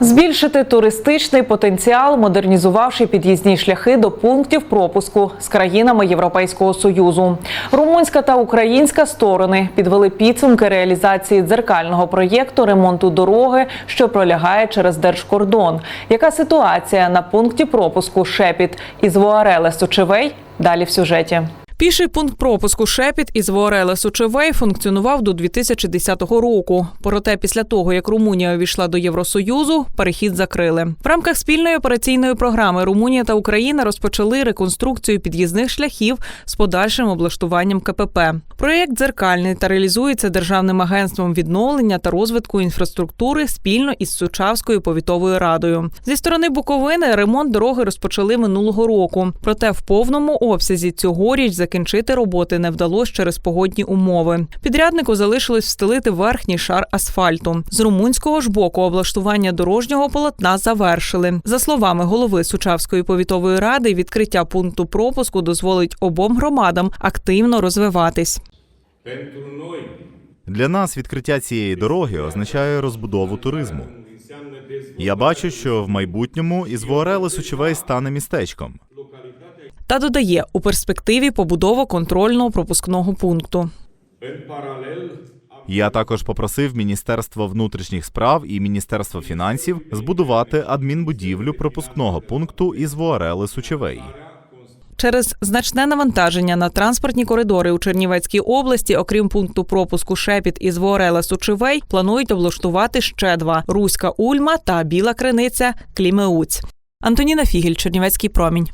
Збільшити туристичний потенціал, модернізувавши під'їзні шляхи до пунктів пропуску з країнами Європейського союзу. Румунська та українська сторони підвели підсумки реалізації дзеркального проєкту ремонту дороги, що пролягає через держкордон. Яка ситуація на пункті пропуску Шепіт із Воареле Сочевей? Далі в сюжеті. Піший пункт пропуску Шепіт із Воореле Сочевей функціонував до 2010 року. Проте після того, як Румунія увійшла до Євросоюзу, перехід закрили. В рамках спільної операційної програми Румунія та Україна розпочали реконструкцію під'їзних шляхів з подальшим облаштуванням КПП. Проєкт дзеркальний та реалізується державним агентством відновлення та розвитку інфраструктури спільно із Сучавською повітовою радою. Зі сторони Буковини ремонт дороги розпочали минулого року. Проте в повному обсязі цьогоріч закінчити роботи не вдалося через погодні умови. Підряднику залишилось встелити верхній шар асфальту. З румунського ж боку облаштування дорожнього полотна завершили. За словами голови Сучавської повітової ради, відкриття пункту пропуску дозволить обом громадам активно розвиватись. Для нас відкриття цієї дороги означає розбудову туризму. Я бачу, що в майбутньому із Сучевей стане містечком. Та додає у перспективі побудова контрольного пропускного пункту. Я також попросив Міністерство внутрішніх справ і Міністерство фінансів збудувати адмінбудівлю пропускного пункту із Воорели Сучевей. Через значне навантаження на транспортні коридори у Чернівецькій області, окрім пункту пропуску Шепіт із Воорела Сучевей, планують облаштувати ще два: Руська Ульма та Біла Криниця Клімеуць. Антоніна Фігель, Чернівецький промінь.